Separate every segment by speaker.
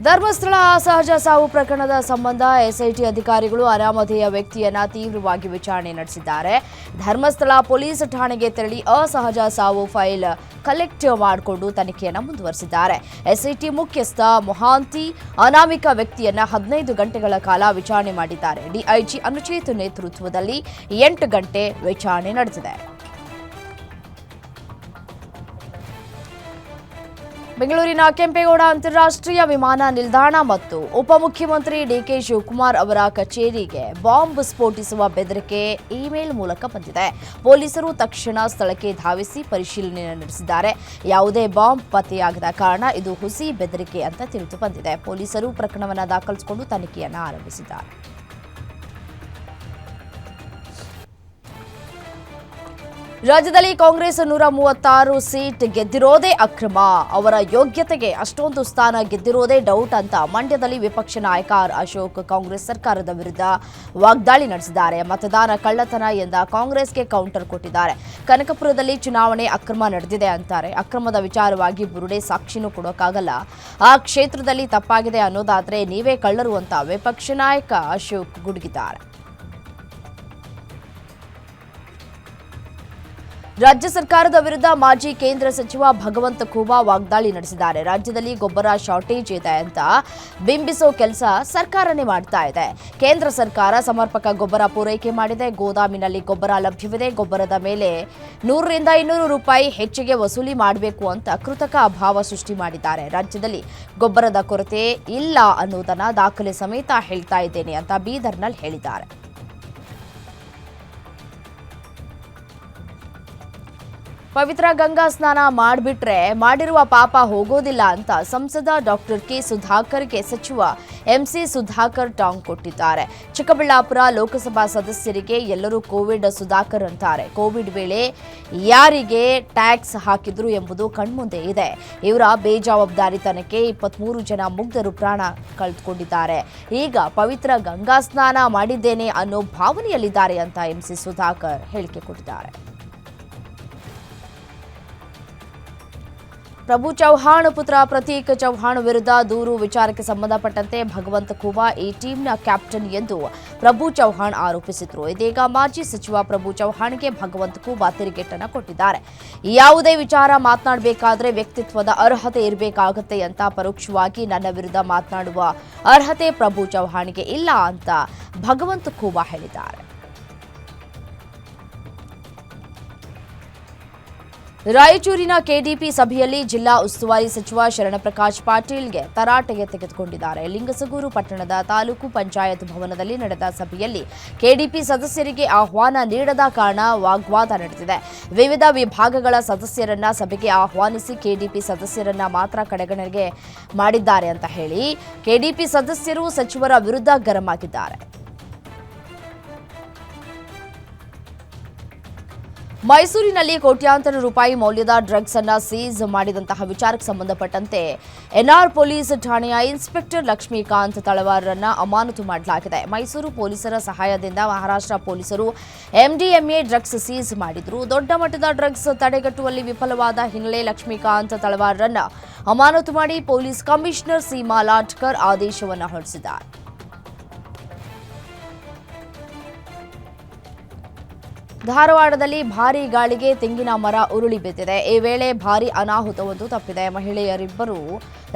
Speaker 1: ಧರ್ಮಸ್ಥಳ ಅಸಹಜ ಸಾವು ಪ್ರಕರಣದ ಸಂಬಂಧ ಎಸ್ಐಟಿ ಅಧಿಕಾರಿಗಳು ಅನಾಮಧೇಯ ವ್ಯಕ್ತಿಯನ್ನ ತೀವ್ರವಾಗಿ ವಿಚಾರಣೆ ನಡೆಸಿದ್ದಾರೆ. ಧರ್ಮಸ್ಥಳ ಪೊಲೀಸ್ ಠಾಣೆಗೆ ತೆರಳಿ ಅಸಹಜ ಸಾವು ಫೈಲ್ ಕಲೆಕ್ಟ್ ಮಾಡಿಕೊಂಡು ತನಿಖೆಯನ್ನು ಮುಂದುವರೆಸಿದ್ದಾರೆ. ಎಸ್ಐಟಿ ಮುಖ್ಯಸ್ಥ ಮೊಹಾಂತಿ ಅನಾಮಿಕ ವ್ಯಕ್ತಿಯನ್ನ ಹದಿನೈದು ಗಂಟೆಗಳ ಕಾಲ ವಿಚಾರಣೆ ಮಾಡಿದ್ದಾರೆ. ಡಿಐಜಿ ಅನುಚೇತ್ ನೇತೃತ್ವದಲ್ಲಿ ಎಂಟು ಗಂಟೆ ವಿಚಾರಣೆ ನಡೆದಿದೆ. ಬೆಂಗಳೂರಿನ ಕೆಂಪೇಗೌಡ ಅಂತಾರಾಷ್ಟ್ರೀಯ ವಿಮಾನ ನಿಲ್ದಾಣ ಮತ್ತು ಉಪಮುಖ್ಯಮಂತ್ರಿ ಡಿಕೆ ಶಿವಕುಮಾರ್ ಅವರ ಕಚೇರಿಗೆ ಬಾಂಬ್ ಸ್ಫೋಟಿಸುವ ಬೆದರಿಕೆ ಇಮೇಲ್ ಮೂಲಕ ಬಂದಿದೆ. ಪೊಲೀಸರು ತಕ್ಷಣ ಸ್ಥಳಕ್ಕೆ ಧಾವಿಸಿ ಪರಿಶೀಲನೆ ನಡೆಸಿದ್ದಾರೆ. ಯಾವುದೇ ಬಾಂಬ್ ಪತ್ತೆಯಾಗದ ಕಾರಣ ಇದು ಹುಸಿ ಬೆದರಿಕೆ ಅಂತ ತಿಳಿದು ಬಂದಿದೆ. ಪೊಲೀಸರು ಪ್ರಕರಣವನ್ನು ದಾಖಲಿಸಿಕೊಂಡು ತನಿಖೆಯನ್ನು ಆರಂಭಿಸಿದ್ದಾರೆ. ರಾಜ್ಯದಲ್ಲಿ ಕಾಂಗ್ರೆಸ್ ನೂರ ಮೂವತ್ತಾರು ಸೀಟ್ ಗೆದ್ದಿರೋದೇ ಅಕ್ರಮ. ಅವರ ಯೋಗ್ಯತೆಗೆ ಅಷ್ಟೊಂದು ಸ್ಥಾನ ಗೆದ್ದಿರೋದೇ ಡೌಟ್ ಅಂತ ಮಂಡ್ಯದಲ್ಲಿ ವಿಪಕ್ಷ ನಾಯಕ ಆರ್ ಅಶೋಕ್ ಕಾಂಗ್ರೆಸ್ ಸರ್ಕಾರದ ವಿರುದ್ಧ ವಾಗ್ದಾಳಿ ನಡೆಸಿದ್ದಾರೆ. ಮತದಾನ ಕಳ್ಳತನ ಎಂದ ಕಾಂಗ್ರೆಸ್ಗೆ ಕೌಂಟರ್ ಕೊಟ್ಟಿದ್ದಾರೆ. ಕನಕಪುರದಲ್ಲಿ ಚುನಾವಣೆ ಅಕ್ರಮ ನಡೆದಿದೆ ಅಂತಾರೆ. ಅಕ್ರಮದ ವಿಚಾರವಾಗಿ ಬುರುಡೆ ಸಾಕ್ಷಿನೂ ಕೊಡೋಕ್ಕಾಗಲ್ಲ. ಆ ಕ್ಷೇತ್ರದಲ್ಲಿ ತಪ್ಪಾಗಿದೆ ಅನ್ನೋದಾದರೆ ನೀವೇ ಕಳ್ಳರು ಅಂತ ವಿಪಕ್ಷ ನಾಯಕ ಅಶೋಕ್ ಗುಡುಗಿದ್ದಾರೆ. ರಾಜ್ಯ ಸರ್ಕಾರದ ವಿರುದ್ಧ ಮಾಜಿ ಕೇಂದ್ರ ಸಚಿವ ಭಗವಂತ ಖೂಬಾ ವಾಗ್ದಾಳಿ ನಡೆಸಿದ್ದಾರೆ. ರಾಜ್ಯದಲ್ಲಿ ಗೊಬ್ಬರ ಶಾರ್ಟೇಜ್ ಇದೆ ಅಂತ ಬಿಂಬಿಸೋ ಕೆಲಸ ಸರ್ಕಾರನೇ ಮಾಡ್ತಾ ಇದೆ. ಕೇಂದ್ರ ಸರ್ಕಾರ ಸಮರ್ಪಕ ಗೊಬ್ಬರ ಪೂರೈಕೆ ಮಾಡಿದೆ. ಗೋದಾಮಿನಲ್ಲಿ ಗೊಬ್ಬರ ಲಭ್ಯವಿದೆ. ಗೊಬ್ಬರದ ಮೇಲೆ ನೂರರಿಂದ ಇನ್ನೂರು ರೂಪಾಯಿ ಹೆಚ್ಚಿಗೆ ವಸೂಲಿ ಮಾಡಬೇಕು ಅಂತ ಕೃತಕ ಅಭಾವ ಸೃಷ್ಟಿ ಮಾಡಿದ್ದಾರೆ. ರಾಜ್ಯದಲ್ಲಿ ಗೊಬ್ಬರದ ಕೊರತೆ ಇಲ್ಲ ಅನ್ನೋದನ್ನ ದಾಖಲೆ ಸಮೇತ ಹೇಳ್ತಾ ಇದ್ದೇನೆ ಅಂತ ಬೀದರ್ನಲ್ಲಿ ಹೇಳಿದ್ದಾರೆ. ಪವಿತ್ರ ಗಂಗಾ ಸ್ನಾನ ಮಾಡಿಬಿಟ್ರೆ ಮಾಡಿರುವ ಪಾಪ ಹೋಗೋದಿಲ್ಲ ಅಂತ ಸಂಸದ ಡಾಕ್ಟರ್ ಕೆ ಸುಧಾಕರ್ಗೆ ಸಚಿವ ಎಂಸಿ ಸುಧಾಕರ್ ಟಾಂಗ್ ಕೊಟ್ಟಿದ್ದಾರೆ. ಚಿಕ್ಕಬಳ್ಳಾಪುರ ಲೋಕಸಭಾ ಸದಸ್ಯರಿಗೆ ಎಲ್ಲರೂ ಕೋವಿಡ್ ಸುಧಾಕರ್ ಅಂತಾರೆ. ಕೋವಿಡ್ ವೇಳೆ ಯಾರಿಗೆ ಟ್ಯಾಕ್ಸ್ ಹಾಕಿದ್ರು ಎಂಬುದು ಕಣ್ಮುಂದೆ ಇದೆ. ಇವರ ಬೇಜವಾಬ್ದಾರಿತನಕ್ಕೆ ಇಪ್ಪತ್ಮೂರು ಜನ ಮುಗ್ಧರು ಪ್ರಾಣ ಕಳೆದುಕೊಂಡಿದ್ದಾರೆ. ಈಗ ಪವಿತ್ರ ಗಂಗಾ ಸ್ನಾನ ಮಾಡಿದ್ದೇನೆ ಅನ್ನೋ ಭಾವನೆಯಲ್ಲಿದ್ದಾರೆ ಅಂತ ಎಂಸಿ ಸುಧಾಕರ್ ಹೇಳಿಕೆ ಕೊಟ್ಟಿದ್ದಾರೆ. ಪ್ರಭು ಚೌಹಾಣ್ ಪುತ್ರ ಪ್ರತೀಕ್ ಚೌಹಾಣ್ ವಿರುದ್ಧ ದೂರು ವಿಚಾರಕ್ಕೆ ಸಂಬಂಧಪಟ್ಟಂತೆ ಭಗವಂತ ಖೂಬಾ ಈ ಟೀಮ್ನ ಕ್ಯಾಪ್ಟನ್ ಎಂದು ಪ್ರಭು ಚೌಹಾಣ್ ಆರೋಪಿಸಿದ್ರು. ಇದೀಗ ಮಾಜಿ ಸಚಿವ ಪ್ರಭು ಚೌಹಾಣ್ಗೆ ಭಗವಂತ ಖೂಬಾ ತಿರುಗೇಟನ್ನು ಕೊಟ್ಟಿದ್ದಾರೆ. ಯಾವುದೇ ವಿಚಾರ ಮಾತನಾಡಬೇಕಾದ್ರೆ ವ್ಯಕ್ತಿತ್ವದ ಅರ್ಹತೆ ಇರಬೇಕಾಗುತ್ತೆ ಅಂತ ಪರೋಕ್ಷವಾಗಿ ನನ್ನ ವಿರುದ್ಧ ಮಾತನಾಡುವ ಅರ್ಹತೆ ಪ್ರಭು ಚೌಹಾಣ್ಗೆ ಇಲ್ಲ ಅಂತ ಭಗವಂತ ಖೂಬಾ ಹೇಳಿದ್ದಾರೆ. ರಾಯಚೂರಿನ ಕೆಡಿಪಿ ಸಭೆಯಲ್ಲಿ ಜಿಲ್ಲಾ ಉಸ್ತುವಾರಿ ಸಚಿವ ಶರಣಪ್ರಕಾಶ್ ಪಾಟೀಲ್ಗೆ ತರಾಟೆಗೆ ತೆಗೆದುಕೊಂಡಿದ್ದಾರೆ. ಲಿಂಗಸಗೂರು ಪಟ್ಟಣದ ತಾಲೂಕು ಪಂಚಾಯತ್ ಭವನದಲ್ಲಿ ನಡೆದ ಸಭೆಯಲ್ಲಿ ಕೆಡಿಪಿ ಸದಸ್ಯರಿಗೆ ಆಹ್ವಾನ ನೀಡದ ಕಾರಣ ವಾಗ್ವಾದ ನಡೆದಿದೆ. ವಿವಿಧ ವಿಭಾಗಗಳ ಸದಸ್ಯರನ್ನ ಸಭೆಗೆ ಆಹ್ವಾನಿಸಿ ಕೆಡಿಪಿ ಸದಸ್ಯರನ್ನ ಮಾತ್ರ ಕಡೆಗಣನೆಗೆ ಮಾಡಿದ್ದಾರೆ ಅಂತ ಹೇಳಿ, ಕೆಡಿಪಿ ಸದಸ್ಯರು ಸಚಿವರ ವಿರುದ್ಧ ಗರಂ ಆಗಿದ್ದಾರೆ. ಮೈಸೂರಿನಲ್ಲಿ ಕೋಟ್ಯಾಂತರ ರೂಪಾಯಿ ಮೌಲ್ಯದ ಡ್ರಗ್ಸ್ ಅನ್ನ ಸೀಸ್ ಮಾಡಿದಂತಹ ವಿಚಾರಕ್ಕೆ ಸಂಬಂಧಪಟ್ಟಂತೆ ಎನ್ಆರ್ ಪೊಲೀಸ್ ಠಾಣೆಯ ಇನ್ಸ್ಪೆಕ್ಟರ್ ಲಕ್ಷ್ಮೀಕಾಂತ್ ತಳವಾರರನ್ನ ಅಮಾನತು ಮಾಡಲಾಗಿದೆ. ಮೈಸೂರು ಪೊಲೀಸರ ಸಹಾಯದಿಂದ ಮಹಾರಾಷ್ಟ್ರ ಪೊಲೀಸರು ಎಂಡಿಎಂಎ ಡ್ರಗ್ಸ್ ಸೀಸ್ ಮಾಡಿದ್ರು. ದೊಡ್ಡ ಮಟ್ಟದ ಡ್ರಗ್ಸ್ ತಡೆಗಟ್ಟುವಲ್ಲಿ ವಿಫಲವಾದ ಹಿನ್ನೆಲೆ ಲಕ್ಷ್ಮೀಕಾಂತ್ ತಳವಾರರನ್ನ ಅಮಾನತು ಮಾಡಿ ಪೊಲೀಸ್ ಕಮಿಷನರ್ ಸೀಮಾ ಲಾಟ್ಕರ್ ಆದೇಶವನ್ನು ಹೊರಡಿಸಿದ್ದಾರೆ. ಧಾರವಾಡದಲ್ಲಿ ಭಾರೀ ಗಾಳಿಗೆ ತೆಂಗಿನ ಮರ ಉರುಳಿ ಬಿದ್ದಿದೆ. ಈ ವೇಳೆ ಭಾರಿ ಅನಾಹುತವೊಂದು ತಪ್ಪಿದೆ. ಮಹಿಳೆಯರಿಬ್ಬರು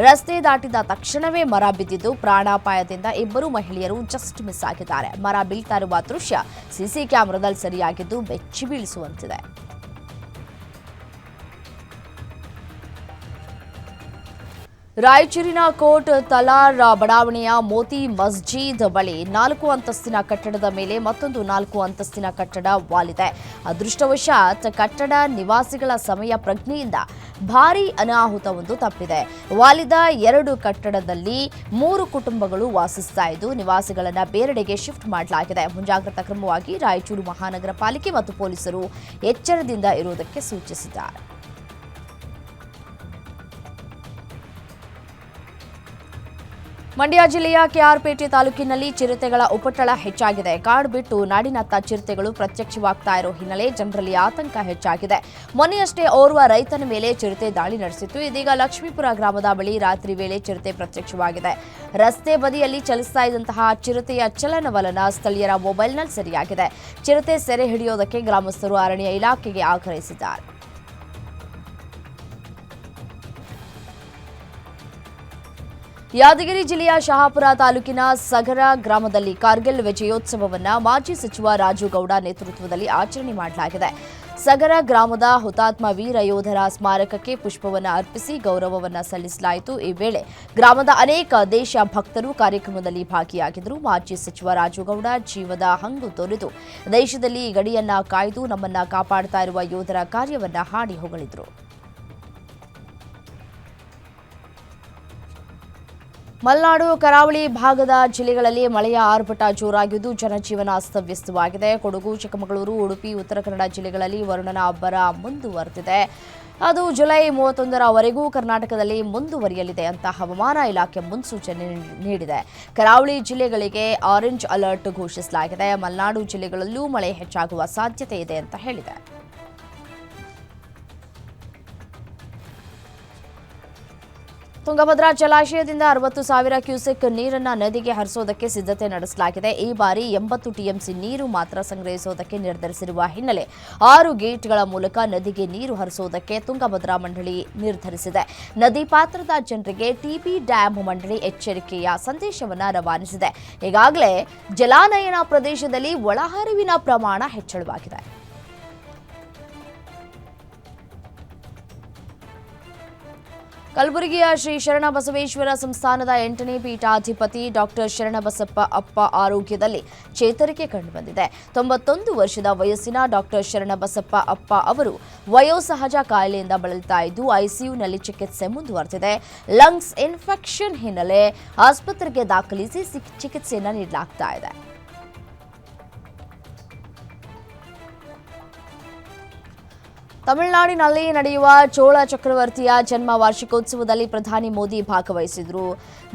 Speaker 1: ರಸ್ತೆ ದಾಟಿದ ತಕ್ಷಣವೇ ಮರ ಬಿದ್ದಿದ್ದು, ಪ್ರಾಣಾಪಾಯದಿಂದ ಇಬ್ಬರು ಮಹಿಳೆಯರು ಜಸ್ಟ್ ಮಿಸ್ ಆಗಿದ್ದಾರೆ. ಮರ ಬೀಳ್ತಾ ಇರುವ ದೃಶ್ಯ ಸಿಸಿ ಕ್ಯಾಮೆರಾದಲ್ಲಿ ಸರಿಯಾಗಿದ್ದು, ಬೆಚ್ಚಿ ಬೀಳಿಸುವಂತಿದೆ. ರಾಯಚೂರಿನ ಕೋರ್ಟ್ ತಲಾರ್ ಬಡಾವಣೆಯ ಮೋತಿ ಮಸ್ಜಿದ್ ಬಳಿ ನಾಲ್ಕು ಅಂತಸ್ತಿನ ಕಟ್ಟಡದ ಮೇಲೆ ಮತ್ತೊಂದು ನಾಲ್ಕು ಅಂತಸ್ತಿನ ಕಟ್ಟಡ ವಾಲಿದೆ. ಅದೃಷ್ಟವಶಾತ್ ಕಟ್ಟಡ ನಿವಾಸಿಗಳ ಸಮಯ ಪ್ರಜ್ಞೆಯಿಂದ ಭಾರೀ ಅನಾಹುತವೊಂದು ತಪ್ಪಿದೆ. ವಾಲಿದ ಎರಡು ಕಟ್ಟಡದಲ್ಲಿ ಮೂರು ಕುಟುಂಬಗಳು ವಾಸಿಸ್ತಾ ಇದ್ದು, ನಿವಾಸಿಗಳನ್ನು ಬೇರೆಡೆಗೆ ಶಿಫ್ಟ್ ಮಾಡಲಾಗಿದೆ. ಮುಂಜಾಗ್ರತಾ ಕ್ರಮವಾಗಿ ರಾಯಚೂರು ಮಹಾನಗರ ಪಾಲಿಕೆ ಮತ್ತು ಪೊಲೀಸರು ಎಚ್ಚರದಿಂದ ಇರುವುದಕ್ಕೆ ಸೂಚಿಸಿದ್ದಾರೆ. ಮಂಡ್ಯ ಜಿಲ್ಲೆಯ ಕೆಆರ್ಪೇಟೆ ತಾಲೂಕಿನಲ್ಲಿ ಚಿರತೆಗಳ ಉಪಟಳ ಹೆಚ್ಚಾಗಿದೆ. ಕಾಡು ಬಿಟ್ಟು ನಾಡಿನತ್ತ ಚಿರತೆಗಳು ಪ್ರತ್ಯಕ್ಷವಾಗ್ತಾ ಇರೋ ಹಿನ್ನೆಲೆ ಜನರಲ್ಲಿ ಆತಂಕ ಹೆಚ್ಚಾಗಿದೆ. ಮೊನ್ನೆಯಷ್ಟೇ ಓರ್ವ ರೈತನ ಮೇಲೆ ಚಿರತೆ ದಾಳಿ ನಡೆಸಿತ್ತು. ಇದೀಗ ಲಕ್ಷ್ಮೀಪುರ ಗ್ರಾಮದ ಬಳಿ ರಾತ್ರಿ ವೇಳೆ ಚಿರತೆ ಪ್ರತ್ಯಕ್ಷವಾಗಿದೆ. ರಸ್ತೆ ಬದಿಯಲ್ಲಿ ಚಲಿಸ್ತಾ ಇದ್ದಂತಹ ಚಿರತೆಯ ಚಲನವಲನ ಸ್ಥಳೀಯರ ಮೊಬೈಲ್ನಲ್ಲಿ ಸರಿಯಾಗಿದೆ. ಚಿರತೆ ಸೆರೆ ಹಿಡಿಯೋದಕ್ಕೆ ಗ್ರಾಮಸ್ಥರು ಅರಣ್ಯ ಇಲಾಖೆಗೆ ಆಗ್ರಹಿಸಿದ್ದಾರೆ. ಯಾದಗಿರಿ ಜಿಲ್ಲೆಯ ಶಹಾಪುರ ತಾಲೂಕಿನ ಸಗರ ಗ್ರಾಮದಲ್ಲಿ ಕಾರ್ಗಿಲ್ ವಿಜಯೋತ್ಸವವನ್ನು ಮಾಜಿ ಸಚಿವ ರಾಜುಗೌಡ ನೇತೃತ್ವದಲ್ಲಿ ಆಚರಣೆ ಮಾಡಲಾಗಿದೆ. ಸಗರ ಗ್ರಾಮದ ಹುತಾತ್ಮ ವೀರ ಯೋಧರ ಸ್ಮಾರಕಕ್ಕೆ ಪುಷ್ಪವನ್ನು ಅರ್ಪಿಸಿ ಗೌರವವನ್ನು ಸಲ್ಲಿಸಲಾಯಿತು. ಈ ವೇಳೆ ಗ್ರಾಮದ ಅನೇಕ ದೇಶ ಭಕ್ತರು ಕಾರ್ಯಕ್ರಮದಲ್ಲಿ ಭಾಗಿಯಾಗಿದ್ದರು. ಮಾಜಿ ಸಚಿವ ರಾಜುಗೌಡ ಜೀವದ ಹಂಗು ತೊರೆದು ದೇಶದಲ್ಲಿ ಗಡಿಯನ್ನ ಕಾಯ್ದು ನಮ್ಮನ್ನ ಕಾಪಾಡ್ತಾ ಇರುವ ಯೋಧರ ಕಾರ್ಯವನ್ನ ಹಾಡಿ ಹೊಗಳಿದ್ರು. ಮಲೆನಾಡು, ಕರಾವಳಿ ಭಾಗದ ಜಿಲ್ಲೆಗಳಲ್ಲಿ ಮಳೆಯ ಆರ್ಭಟ ಜೋರಾಗಿದ್ದು ಜನಜೀವನ ಅಸ್ತವ್ಯಸ್ತವಾಗಿದೆ. ಕೊಡಗು, ಚಿಕ್ಕಮಗಳೂರು, ಉಡುಪಿ, ಉತ್ತರ ಕನ್ನಡ ಜಿಲ್ಲೆಗಳಲ್ಲಿ ವರುಣನ ಅಬ್ಬರ ಮುಂದುವರೆದಿದೆ. ಅದು ಜುಲೈ ಮೂವತ್ತೊಂದರವರೆಗೂ ಕರ್ನಾಟಕದಲ್ಲಿ ಮುಂದುವರಿಯಲಿದೆ ಅಂತ ಹವಾಮಾನ ಇಲಾಖೆ ಮುನ್ಸೂಚನೆ ನೀಡಿದೆ. ಕರಾವಳಿ ಜಿಲ್ಲೆಗಳಿಗೆ ಆರೆಂಜ್ ಅಲರ್ಟ್ ಘೋಷಿಸಲಾಗಿದೆ. ಮಲೆನಾಡು ಜಿಲ್ಲೆಗಳಲ್ಲೂ ಮಳೆ ಹೆಚ್ಚಾಗುವ ಸಾಧ್ಯತೆ ಇದೆ ಅಂತ ಹೇಳಿದೆ. ತುಂಗಭದ್ರಾ ಜಲಾಶಯದಿಂದ ಅರವತ್ತು ಸಾವಿರ ಕ್ಯೂಸೆಕ್ ನೀರನ್ನು ನದಿಗೆ ಹರಿಸೋದಕ್ಕೆ ಸಿದ್ಧತೆ ನಡೆಸಲಾಗಿದೆ. ಈ ಬಾರಿ ಎಂಬತ್ತು ಟಿಎಂಸಿ ನೀರು ಮಾತ್ರ ಸಂಗ್ರಹಿಸೋದಕ್ಕೆ ನಿರ್ಧರಿಸಿರುವ ಹಿನ್ನೆಲೆ ಆರು ಗೇಟ್ಗಳ ಮೂಲಕ ನದಿಗೆ ನೀರು ಹರಿಸೋದಕ್ಕೆ ತುಂಗಭದ್ರಾ ಮಂಡಳಿ ನಿರ್ಧರಿಸಿದೆ. ನದಿ ಪಾತ್ರದ ಜನರಿಗೆ ಟಿಬಿ ಡ್ಯಾಂ ಮಂಡಳಿ ಎಚ್ಚರಿಕೆಯ ಸಂದೇಶವನ್ನು ರವಾನಿಸಿದೆ. ಈಗಾಗಲೇ ಜಲಾನಯನ ಪ್ರದೇಶದಲ್ಲಿ ಒಳಹರಿವಿನ ಪ್ರಮಾಣ ಹೆಚ್ಚಳವಾಗಿದೆ. ಕಲಬುರಗಿಯ ಶ್ರೀ ಶರಣಬಸವೇಶ್ವರ ಸಂಸ್ಥಾನದ ಎಂಟನೇ ಪೀಠಾಧಿಪತಿ ಡಾಕ್ಟರ್ ಶರಣಬಸಪ್ಪ ಅಪ್ಪ ಆರೋಗ್ಯದಲ್ಲಿ ಚೇತರಿಕೆ ಕಂಡುಬಂದಿದೆ. ತೊಂಬತ್ತೊಂದು ವರ್ಷದ ವಯಸ್ಸಿನ ಡಾಕ್ಟರ್ ಶರಣಬಸಪ್ಪ ಅಪ್ಪ ಅವರು ವಯೋಸಹಜ ಕಾಯಿಲೆಯಿಂದ ಬಳಲ್ತಾ ಇದ್ದು ಐಸಿಯುನಲ್ಲಿ ಚಿಕಿತ್ಸೆ ಮುಂದುವರೆದಿದೆ. ಲಂಗ್ಸ್ ಇನ್ಫೆಕ್ಷನ್ ಹಿನ್ನೆಲೆ ಆಸ್ಪತ್ರೆಗೆ ದಾಖಲಿಸಿ ಚಿಕಿತ್ಸೆಯನ್ನು ನೀಡಲಾಗ್ತಾ ಇದೆ. ತಮಿಳುನಾಡಿನಲ್ಲಿ ನಡೆಯುವ ಚೋಳ ಚಕ್ರವರ್ತಿಯ ಜನ್ಮ ವಾರ್ಷಿಕೋತ್ಸವದಲ್ಲಿ ಪ್ರಧಾನಿ ಮೋದಿ ಭಾಗವಹಿಸಿದರು.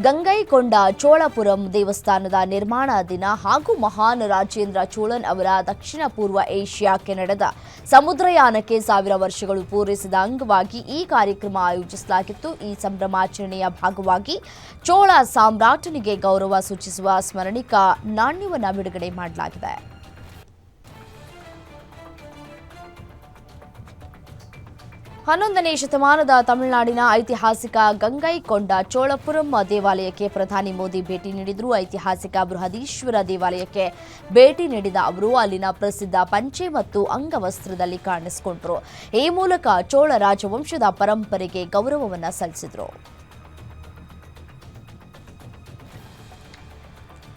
Speaker 1: ಗಂಗೈಕೊಂಡ ಚೋಳಪುರಂ ದೇವಸ್ಥಾನದ ನಿರ್ಮಾಣ ದಿನ ಹಾಗೂ ಮಹಾನ್ ರಾಜೇಂದ್ರ ಚೋಳನ್ ಅವರ ದಕ್ಷಿಣ ಪೂರ್ವ ಏಷ್ಯಾಕ್ಕೆ ನಡೆದ ಸಮುದ್ರಯಾನಕ್ಕೆ ಸಾವಿರ ವರ್ಷಗಳು ಪೂರೈಸಿದ ಅಂಗವಾಗಿ ಈ ಕಾರ್ಯಕ್ರಮ ಆಯೋಜಿಸಲಾಗಿತ್ತು. ಈ ಸಂಭ್ರಮಾಚರಣೆಯ ಭಾಗವಾಗಿ ಚೋಳ ಸಾಮ್ರಾಟನಿಗೆ ಗೌರವ ಸೂಚಿಸುವ ಸ್ಮರಣಿಕ ನಾಣ್ಯವನ್ನು ಬಿಡುಗಡೆ ಮಾಡಲಾಗಿದೆ. ಹನ್ನೊಂದನೇ ಶತಮಾನದ ತಮಿಳುನಾಡಿನ ಐತಿಹಾಸಿಕ ಗಂಗೈಕೊಂಡ ಚೋಳಪುರಂ ದೇವಾಲಯಕ್ಕೆ ಪ್ರಧಾನಿ ಮೋದಿ ಭೇಟಿ ನೀಡಿದರು. ಐತಿಹಾಸಿಕ ಬೃಹದೀಶ್ವರ ದೇವಾಲಯಕ್ಕೆ ಭೇಟಿ ನೀಡಿದ ಅವರು ಅಲ್ಲಿನ ಪ್ರಸಿದ್ಧ ಪಂಚೆ ಮತ್ತು ಅಂಗವಸ್ತ್ರದಲ್ಲಿ ಕಾಣಿಸಿಕೊಂಡರು. ಈ ಮೂಲಕ ಚೋಳ ರಾಜವಂಶದ ಪರಂಪರೆಗೆ ಗೌರವವನ್ನು ಸಲ್ಲಿಸಿದ್ರು.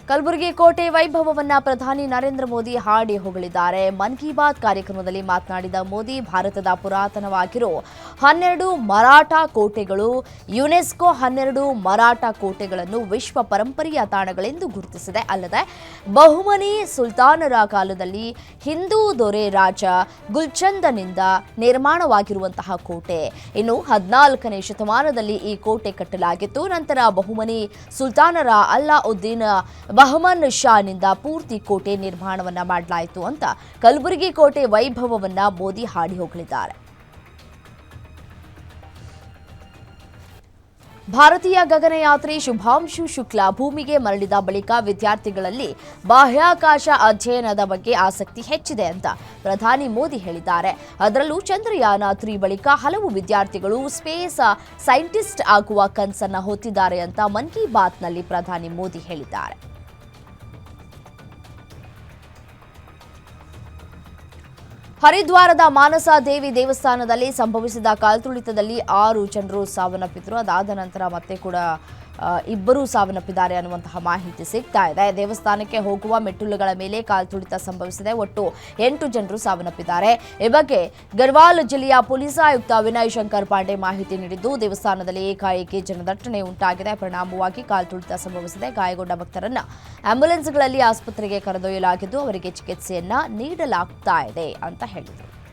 Speaker 1: ಕಲಬುರಗಿ ಕೋಟೆ ವೈಭವವನ್ನ ಪ್ರಧಾನಿ ನರೇಂದ್ರ ಮೋದಿ ಹಾಡಿ ಹೊಗಳಿದ್ದಾರೆ. ಮನ್ ಕಿ ಬಾತ್ ಕಾರ್ಯಕ್ರಮದಲ್ಲಿ ಮಾತನಾಡಿದ ಮೋದಿ, ಭಾರತದ ಪುರಾತನವಾಗಿರೋ ಹನ್ನೆರಡು ಮರಾಠ ಕೋಟೆಗಳು, ಯುನೆಸ್ಕೋ ಹನ್ನೆರಡು ಮರಾಠ ಕೋಟೆಗಳನ್ನು ವಿಶ್ವ ಪರಂಪರೆಯ ತಾಣಗಳೆಂದು ಗುರುತಿಸಿದೆ. ಅಲ್ಲದೆ, ಬಹುಮನಿ ಸುಲ್ತಾನರ ಕಾಲದಲ್ಲಿ ಹಿಂದೂ ದೊರೆ ರಾಜ ಗುಲ್ಚಂದನಿಂದ ನಿರ್ಮಾಣವಾಗಿರುವಂತಹ ಕೋಟೆ. ಇನ್ನು ಹದಿನಾಲ್ಕನೇ ಶತಮಾನದಲ್ಲಿ ಈ ಕೋಟೆ ಕಟ್ಟಲಾಗಿತ್ತು. ನಂತರ ಬಹುಮನಿ ಸುಲ್ತಾನರ ಅಲ್ಲಾ ಉದ್ದೀನ್ ಬಹಮನ್ ಶಾನಿಂದ ಪೂರ್ತಿ ಕೋಟೆ ನಿರ್ಮಾಣವನ್ನ ಮಾಡಲಾಯಿತು ಅಂತ ಕಲಬುರಗಿ ಕೋಟೆ ವೈಭವವನ್ನ ಮೋದಿ ಹಾಡಿ ಹೋಗಲಿದ್ದಾರೆ ಭಾರತೀಯ ಗಗನಯಾತ್ರಿ ಶುಭಾಂಶು ಶುಕ್ಲಾ ಭೂಮಿಗೆ ಮರಳಿದ ಬಳಿಕ ವಿದ್ಯಾರ್ಥಿಗಳಲ್ಲಿ ಬಾಹ್ಯಾಕಾಶ ಅಧ್ಯಯನದ ಬಗ್ಗೆ ಆಸಕ್ತಿ ಹೆಚ್ಚಿದೆ ಅಂತ ಪ್ರಧಾನಿ ಮೋದಿ ಹೇಳಿದ್ದಾರೆ. ಅದರಲ್ಲೂ ಚಂದ್ರಯಾನ ತ್ರೀ ಬಳಿಕ ಹಲವು ವಿದ್ಯಾರ್ಥಿಗಳು ಸ್ಪೇಸ್ ಸೈಂಟಿಸ್ಟ್ ಆಗುವ ಕನಸನ್ನ ಹೊತ್ತಿದ್ದಾರೆ ಅಂತ ಮನ್ ಕಿ ಬಾತ್ನಲ್ಲಿ ಪ್ರಧಾನಿ ಮೋದಿ ಹೇಳಿದ್ದಾರೆ. ಹರಿದ್ವಾರದ ಮಾನಸ ದೇವಿ ದೇವಸ್ಥಾನದಲ್ಲಿ ಸಂಭವಿಸಿದ ಕಾಲ್ತುಳಿತದಲ್ಲಿ ಆರು ಜನರು ಸಾವನ್ನಪ್ಪಿದ್ರು. ಅದಾದ ನಂತರ ಮತ್ತೆ ಕೂಡ ಇಬ್ಬರು ಸಾವನ್ನಪ್ಪಿದ್ದಾರೆ ಅನ್ನುವಂತಹ ಮಾಹಿತಿ ಸಿಗ್ತಾ ಇದೆ. ದೇವಸ್ಥಾನಕ್ಕೆ ಹೋಗುವ ಮೆಟ್ಟಿಲುಗಳ ಮೇಲೆ ಕಾಲ್ತುಳಿತ ಸಂಭವಿಸಿದೆ. ಒಟ್ಟು ಎಂಟು ಜನರು ಸಾವನ್ನಪ್ಪಿದ್ದಾರೆ. ಈ ಬಗ್ಗೆ ಗರ್ವಾಲ್ ಜಿಲ್ಲೆಯ ಪೊಲೀಸ್ ಆಯುಕ್ತ ವಿನಯ್ ಶಂಕರ್ ಪಾಂಡೆ ಮಾಹಿತಿ ನೀಡಿದ್ದು, ದೇವಸ್ಥಾನದಲ್ಲಿ ಏಕಾಏಕಿ ಜನದಟ್ಟಣೆ ಉಂಟಾಗಿದೆ. ಪರಿಣಾಮವಾಗಿ ಕಾಲ್ತುಳಿತ ಸಂಭವಿಸಿದೆ. ಗಾಯಗೊಂಡ ಭಕ್ತರನ್ನ ಆಂಬ್ಯುಲೆನ್ಸ್ಗಳಲ್ಲಿ ಆಸ್ಪತ್ರೆಗೆ ಕರೆದೊಯ್ಯಲಾಗಿದ್ದು, ಅವರಿಗೆ ಚಿಕಿತ್ಸೆಯನ್ನ ನೀಡಲಾಗ್ತಾ ಇದೆ ಅಂತ ಹೇಳಿದರು.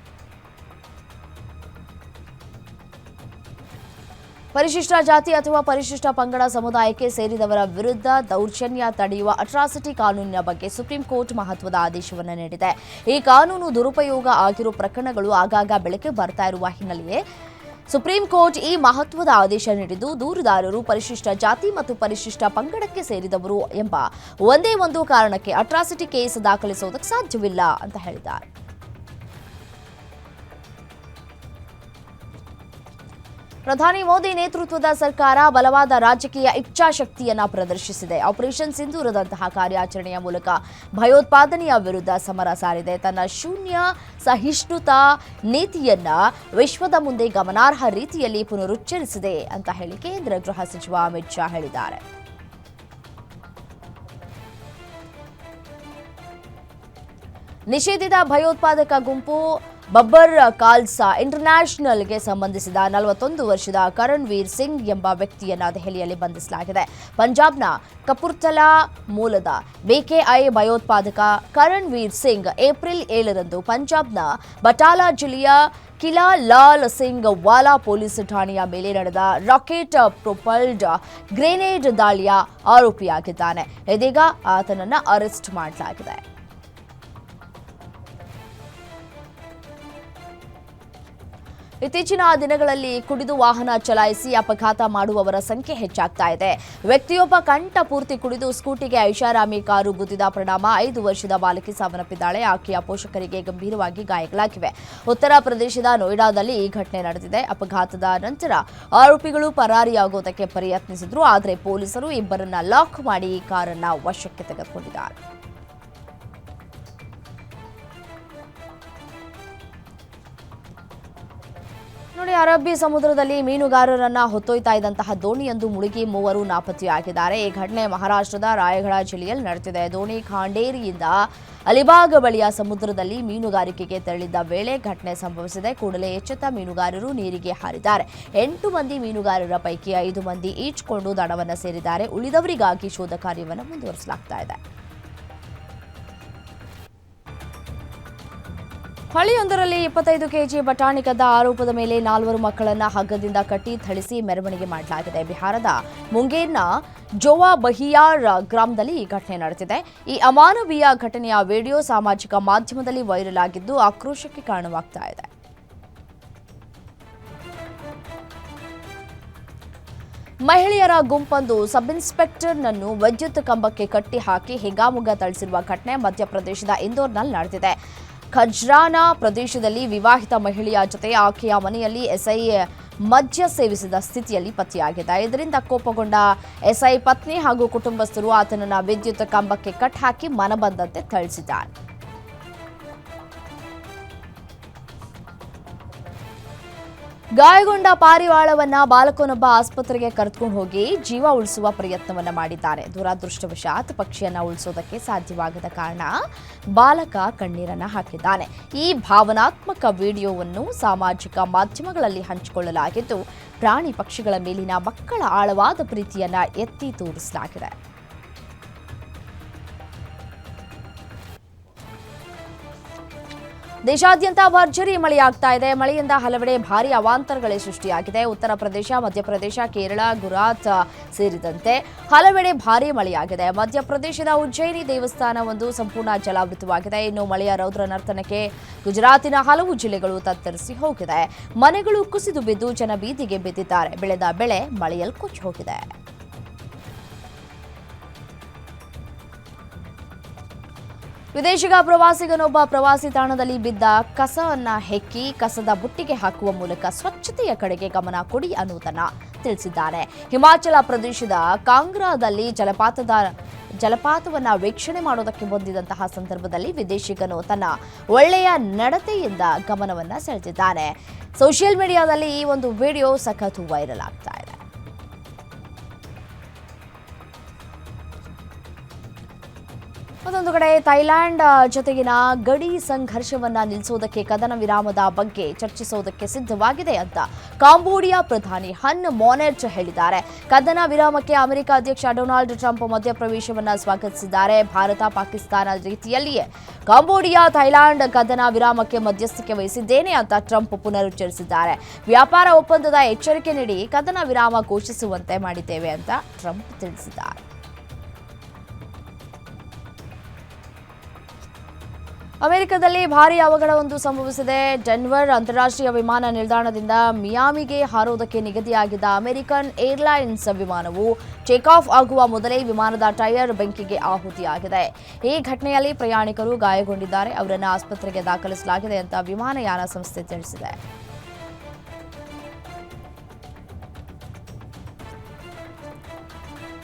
Speaker 1: ಪರಿಶಿಷ್ಟ ಜಾತಿ ಅಥವಾ ಪರಿಶಿಷ್ಟ ಪಂಗಡ ಸಮುದಾಯಕ್ಕೆ ಸೇರಿದವರ ವಿರುದ್ಧ ದೌರ್ಜನ್ಯ ತಡೆಯುವ ಅಟ್ರಾಸಿಟಿ ಕಾನೂನಿನ ಬಗ್ಗೆ ಸುಪ್ರೀಂ ಕೋರ್ಟ್ ಮಹತ್ವದ ಆದೇಶವನ್ನು ನೀಡಿದೆ. ಈ ಕಾನೂನು ದುರುಪಯೋಗ ಆಗಿರುವ ಪ್ರಕರಣಗಳು ಆಗಾಗ ಬೆಳಕಿಗೆ ಬರ್ತಾ ಇರುವ ಹಿನ್ನೆಲೆಯೇ ಸುಪ್ರೀಂ ಕೋರ್ಟ್ ಈ ಮಹತ್ವದ ಆದೇಶ ನೀಡಿದ್ದು, ದೂರುದಾರರು ಪರಿಶಿಷ್ಟ ಜಾತಿ ಮತ್ತು ಪರಿಶಿಷ್ಟ ಪಂಗಡಕ್ಕೆ ಸೇರಿದವರು ಎಂಬ ಒಂದೇ ಒಂದು ಕಾರಣಕ್ಕೆ ಅಟ್ರಾಸಿಟಿ ಕೇಸ್ ದಾಖಲಿಸುವುದಕ್ಕೆ ಸಾಧ್ಯವಿಲ್ಲ ಅಂತ ಹೇಳಿದ್ದಾರೆ. ಪ್ರಧಾನಿ ಮೋದಿ ನೇತೃತ್ವದ ಸರ್ಕಾರ ಬಲವಾದ ರಾಜಕೀಯ ಇಚ್ಛಾಶಕ್ತಿಯನ್ನ ಪ್ರದರ್ಶಿಸಿದೆ. ಆಪರೇಷನ್ ಸಿಂಧೂರದಂತಹ ಕಾರ್ಯಾಚರಣೆಯ ಮೂಲಕ ಭಯೋತ್ಪಾದನೆಯ ವಿರುದ್ಧ ಸಮರ ಸಾರಿದೆ. ತನ್ನ ಶೂನ್ಯ, ಸಹಿಷ್ಣುತಾ ನೀತಿಯನ್ನ ವಿಶ್ವದ ಮುಂದೆ ಗಮನಾರ್ಹ ರೀತಿಯಲ್ಲಿ ಪುನರುಚ್ಚರಿಸಿದೆ ಅಂತ ಹೇಳಿ ಕೇಂದ್ರ ಗೃಹ ಸಚಿವ ಅಮಿತ್ ಶಾ ಹೇಳಿದ್ದಾರೆ. ನಿಷೇಧಿತ ಭಯೋತ್ಪಾದಕ ಗುಂಪು ಬಬ್ಬರ್ ಕಾಲ್ಸಾ ಇಂಟರ್ನ್ಯಾಷನಲ್ಗೆ ಸಂಬಂಧಿಸಿದ ನಲವತ್ತೊಂದು ವರ್ಷದ ಕರಣ್ ಸಿಂಗ್ ಎಂಬ ವ್ಯಕ್ತಿಯನ್ನು ದೆಹಲಿಯಲ್ಲಿ ಬಂಧಿಸಲಾಗಿದೆ. ಪಂಜಾಬ್ನ ಕಪುರ್ತಲಾ ಮೂಲದ ಬಿಕೆಐ ಭಯೋತ್ಪಾದಕ ಕರಣ್ ವೀರ್ ಸಿಂಗ್ ಏಪ್ರಿಲ್ ಏಳರಂದು ಪಂಜಾಬ್ನ ಬಟಾಲಾ ಜಿಲ್ಲೆಯ ಕಿಲಾ ಲಾಲ್ ಸಿಂಗ್ ವಾಲಾ ಪೊಲೀಸ್ ಠಾಣೆಯ ಮೇಲೆ ನಡೆದ ರಾಕೆಟ್ ಪ್ರೊಪಲ್ಡ್ ಗ್ರೆನೇಡ್ ದಾಳಿಯ ಆರೋಪಿಯಾಗಿದ್ದಾನೆ. ಇದೀಗ ಆತನನ್ನು ಅರೆಸ್ಟ್ ಮಾಡಲಾಗಿದೆ. ಇತ್ತೀಚಿನ ದಿನಗಳಲ್ಲಿ ಕುಡಿದು ವಾಹನ ಚಲಾಯಿಸಿ ಅಪಘಾತ ಮಾಡುವವರ ಸಂಖ್ಯೆ ಹೆಚ್ಚಾಗ್ತಾ ಇದೆ. ವ್ಯಕ್ತಿಯೊಬ್ಬ ಕಂಠ ಪೂರ್ತಿ ಕುಡಿದು ಸ್ಕೂಟಿಗೆ ಐಷಾರಾಮಿ ಕಾರು ಗುದ್ದಿದ ಪರಿಣಾಮ ಐದು ವರ್ಷದ ಬಾಲಕಿ ಸಾವನ್ನಪ್ಪಿದ್ದಾಳೆ. ಆಕೆಯ ಪೋಷಕರಿಗೆ ಗಂಭೀರವಾಗಿ ಗಾಯಗಳಾಗಿವೆ. ಉತ್ತರ ಪ್ರದೇಶದ ನೋಯ್ಡಾದಲ್ಲಿ ಈ ಘಟನೆ ನಡೆದಿದೆ. ಅಪಘಾತದ ನಂತರ ಆರೋಪಿಗಳು ಪರಾರಿಯಾಗುವುದಕ್ಕೆ ಪ್ರಯತ್ನಿಸಿದ್ರು. ಆದರೆ ಪೊಲೀಸರು ಇಬ್ಬರನ್ನ ಲಾಕ್ ಮಾಡಿ ಕಾರನ್ನ ವಶಕ್ಕೆ ತೆಗೆದುಕೊಂಡಿದ್ದಾರೆ. ಅರಬ್ಬಿ ಸಮುದ್ರದಲ್ಲಿ ಮೀನುಗಾರರನ್ನ ಹೊತ್ತೊಯ್ತಾ ಇದ್ದಂತಹ ದೋಣಿಯೊಂದು ಮುಳುಗಿ ಮೂವರು ನಾಪತ್ತೆಯಾಗಿದ್ದಾರೆ. ಈ ಘಟನೆ ಮಹಾರಾಷ್ಟ್ರದ ರಾಯಗಢ ಜಿಲ್ಲೆಯಲ್ಲಿ ನಡೆದಿದೆ. ದೋಣಿ ಖಾಂಡೇರಿಯಿಂದ ಅಲಿಬಾಗ ಬಳಿಯ ಸಮುದ್ರದಲ್ಲಿ ಮೀನುಗಾರಿಕೆಗೆ ತೆರಳಿದ್ದ ವೇಳೆ ಘಟನೆ ಸಂಭವಿಸಿದೆ. ಕೂಡಲೇ ಎಚ್ಚೆತ್ತ ಮೀನುಗಾರರು ನೀರಿಗೆ ಹಾರಿದ್ದಾರೆ. ಎಂಟು ಮಂದಿ ಮೀನುಗಾರರ ಪೈಕಿ ಐದು ಮಂದಿ ಈಚ್ಕೊಂಡು ದಡವನ್ನು ಸೇರಿದ್ದಾರೆ. ಉಳಿದವರಿಗಾಗಿ ಶೋಧ ಕಾರ್ಯವನ್ನು ಮುಂದುವರಿಸಲಾಗ್ತಾ ಇದೆ. ಹಳ್ಳಿಯೊಂದರಲ್ಲಿ ಇಪ್ಪತ್ತೈದು ಕೆಜಿ ಬಟಾಣಿ ಕದ್ದ ಆರೋಪದ ಮೇಲೆ ನಾಲ್ವರು ಮಕ್ಕಳನ್ನ ಹಗ್ಗದಿಂದ ಕಟ್ಟಿ ಥಳಿಸಿ ಮೆರವಣಿಗೆ ಮಾಡಲಾಗಿದೆ. ಬಿಹಾರದ ಮುಂಗೇರ್ನ ಜೋವಾ ಬಹಿಯಾರ್ ಗ್ರಾಮದಲ್ಲಿ ಈ ಘಟನೆ ನಡೆದಿದೆ. ಈ ಅಮಾನವೀಯ ಘಟನೆಯ ವಿಡಿಯೋ ಸಾಮಾಜಿಕ ಮಾಧ್ಯಮದಲ್ಲಿ ವೈರಲ್ ಆಗಿದ್ದು ಆಕ್ರೋಶಕ್ಕೆ ಕಾರಣವಾಗ್ತಾ ಇದೆ. ಮಹಿಳೆಯರ ಗುಂಪೊಂದು ಸಬ್ ಇನ್ಸ್ಪೆಕ್ಟರ್ನನ್ನು ವಿದ್ಯುತ್ ಕಂಬಕ್ಕೆ ಕಟ್ಟಿ ಹಾಕಿ ಹಿಗಾಮುಗ ಥಳಿಸಿರುವ ಘಟನೆ ಮಧ್ಯಪ್ರದೇಶದ ಇಂದೋರ್ನಲ್ಲಿ ನಡೆದಿದೆ. ಖಜ್ರಾನಾ ಪ್ರದೇಶದಲ್ಲಿ ವಿವಾಹಿತ ಮಹಿಳೆಯ ಜೊತೆ ಆಕೆಯ ಮನೆಯಲ್ಲಿ ಎಸ್ಐ ಮದ್ಯ ಸೇವಿಸಿದ ಸ್ಥಿತಿಯಲ್ಲಿ ಪತ್ತೆಯಾಗಿದೆ. ಇದರಿಂದ ಕೋಪಗೊಂಡ ಎಸ್ಐ ಪತ್ನಿ ಹಾಗೂ ಕುಟುಂಬಸ್ಥರು ಆತನನ್ನು ವಿದ್ಯುತ್ ಕಂಬಕ್ಕೆ ಕಟ್ ಹಾಕಿ ಮನಬಂದಂತೆ ಥಳಿಸಿದ್ದಾರೆ. ಗಾಯಗೊಂಡ ಪಾರಿವಾಳವನ್ನ ಬಾಲಕನೊಬ್ಬ ಆಸ್ಪತ್ರೆಗೆ ಕರೆದುಕೊಂಡು ಹೋಗಿ ಜೀವ ಉಳಿಸುವ ಪ್ರಯತ್ನವನ್ನ ಮಾಡಿದ್ದಾರೆ. ದುರಾದೃಷ್ಟವಶಾತ್ ಪಕ್ಷಿಯನ್ನ ಉಳಿಸೋದಕ್ಕೆ ಸಾಧ್ಯವಾಗದ ಕಾರಣ ಬಾಲಕ ಕಣ್ಣೀರನ್ನ ಹಾಕಿದ್ದಾನೆ. ಈ ಭಾವನಾತ್ಮಕ ವಿಡಿಯೋವನ್ನು ಸಾಮಾಜಿಕ ಮಾಧ್ಯಮಗಳಲ್ಲಿ ಹಂಚಿಕೊಳ್ಳಲಾಗಿದ್ದು, ಪ್ರಾಣಿ ಪಕ್ಷಿಗಳ ಮೇಲಿನ ಮಕ್ಕಳ ಆಳವಾದ ಪ್ರೀತಿಯನ್ನ ಎತ್ತಿ ತೋರಿಸಲಾಗಿದೆ. ದೇಶಾದ್ಯಂತ ಭರ್ಜರಿ ಮಳೆಯಾಗ್ತಾ ಇದೆ. ಮಳೆಯಿಂದ ಹಲವೆಡೆ ಭಾರಿ ಅವಾಂತರಗಳೇ ಸೃಷ್ಟಿಯಾಗಿದೆ. ಉತ್ತರ ಪ್ರದೇಶ, ಮಧ್ಯಪ್ರದೇಶ, ಕೇರಳ, ಗುಜರಾತ್ ಸೇರಿದಂತೆ ಹಲವೆಡೆ ಭಾರಿ ಮಳೆಯಾಗಿದೆ. ಮಧ್ಯಪ್ರದೇಶದ ಉಜ್ಜಯಿನಿ ದೇವಸ್ಥಾನ ಒಂದು ಸಂಪೂರ್ಣ ಜಲಾವೃತವಾಗಿದೆ. ಇನ್ನು ಮಳೆಯ ರೌದ್ರ ನರ್ತನಕ್ಕೆ ಗುಜರಾತಿನ ಹಲವು ಜಿಲ್ಲೆಗಳು ತತ್ತರಿಸಿ ಹೋಗಿದೆ. ಮನೆಗಳು ಕುಸಿದು ಬಿದ್ದು ಜನ ಬೀದಿಗೆ ಬಿದ್ದಿದ್ದಾರೆ. ಬೆಳೆದ ಬೆಳೆ ಮಳೆಯಲ್ಲಿ ಕೊಚ್ಚಿ ಹೋಗಿದೆ. ವಿದೇಶಿಗ ಪ್ರವಾಸಿಗನೊಬ್ಬ ಪ್ರವಾಸಿ ತಾಣದಲ್ಲಿ ಬಿದ್ದ ಕಸವನ್ನ ಹೆಕ್ಕಿ ಕಸದ ಬುಟ್ಟಿಗೆ ಹಾಕುವ ಮೂಲಕ ಸ್ವಚ್ಛತೆಯ ಕಡೆಗೆ ಗಮನ ಕೊಡಿ ಅನ್ನುವುದನ್ನ ತಿಳಿಸಿದ್ದಾರೆ. ಹಿಮಾಚಲ ಪ್ರದೇಶದ ಕಾಂಗ್ರಾದಲ್ಲಿ ಜಲಪಾತದ ಜಲಪಾತವನ್ನ ವೀಕ್ಷಣೆ ಮಾಡೋದಕ್ಕೆ ಬಂದಿದ್ದಂತಹ ಸಂದರ್ಭದಲ್ಲಿ ವಿದೇಶಿಗನು ತನ್ನ ಒಳ್ಳೆಯ ನಡತೆಯಿಂದ ಗಮನವನ್ನ ಸೆಳೆದಿದ್ದಾನೆ ಸೋಷಿಯಲ್ ಮೀಡಿಯಾದಲ್ಲಿ ಈ ಒಂದು ವಿಡಿಯೋ ಸಖತ್ತು ವೈರಲ್ ಆಗ್ತಾ ಇದೆ. ಮತ್ತೊಂದು ಕಡೆ ಥೈಲ್ಯಾಂಡ್ ಜೊತೆಗಿನ ಗಡಿ ಸಂಘರ್ಷವನ್ನ ನಿಲ್ಲಿಸೋದಕ್ಕೆ ಕದನ ವಿರಾಮದ ಬಗ್ಗೆ ಚರ್ಚಿಸೋದಕ್ಕೆ ಸಿದ್ಧವಾಗಿದೆ ಅಂತ ಕಾಂಬೋಡಿಯಾ ಪ್ರಧಾನಿ ಹನ್ ಮೊನೆಟ್ ಹೇಳಿದ್ದಾರೆ. ಕದನ ವಿರಾಮಕ್ಕೆ ಅಮೆರಿಕ ಅಧ್ಯಕ್ಷ ಡೊನಾಲ್ಡ್ ಟ್ರಂಪ್ ಮಧ್ಯಪ್ರವೇಶವನ್ನ ಸ್ವಾಗತಿಸಿದ್ದಾರೆ. ಭಾರತ ಪಾಕಿಸ್ತಾನ ರೀತಿಯಲ್ಲಿಯೇ ಕಾಂಬೋಡಿಯಾ ಥೈಲ್ಯಾಂಡ್ ಕದನ ವಿರಾಮಕ್ಕೆ ಮಧ್ಯಸ್ಥಿಕೆ ವಹಿಸಿದ್ದೇನೆ ಅಂತ ಟ್ರಂಪ್ ಪುನರುಚ್ಚರಿಸಿದ್ದಾರೆ. ವ್ಯಾಪಾರ ಒಪ್ಪಂದದ ಎಚ್ಚರಿಕೆ ನೀಡಿ ಕದನ ವಿರಾಮ ಘೋಷಿಸುವಂತೆ ಮಾಡಿದ್ದೇವೆ ಅಂತ ಟ್ರಂಪ್ ತಿಳಿಸಿದ್ದಾರೆ. ಅಮೆರಿಕದಲ್ಲಿ ಭಾರೀ ಒಂದು ಸಂಭವಿಸಿದೆ. ಡೆನ್ವರ್ ಅಂತಾರಾಷ್ಟ್ರೀಯ ವಿಮಾನ ನಿಲ್ದಾಣದಿಂದ ಮಿಯಾಮಿಗೆ ಹಾರೋದಕ್ಕೆ ನಿಗದಿಯಾಗಿದ್ದ ಅಮೆರಿಕನ್ ಏರ್ಲೈನ್ಸ್ ವಿಮಾನವು ಟೇಕ್ ಆಫ್ ಆಗುವ ಮೊದಲೇ ವಿಮಾನದ ಟೈರ್ ಬೆಂಕಿಗೆ ಆಹುತಿಯಾಗಿದೆ. ಈ ಘಟನೆಯಲ್ಲಿ ಪ್ರಯಾಣಿಕರು ಗಾಯಗೊಂಡಿದ್ದಾರೆ. ಅವರನ್ನು ಆಸ್ಪತ್ರೆಗೆ ದಾಖಲಿಸಲಾಗಿದೆ ಅಂತ ವಿಮಾನಯಾನ ಸಂಸ್ಥೆ ತಿಳಿಸಿದೆ.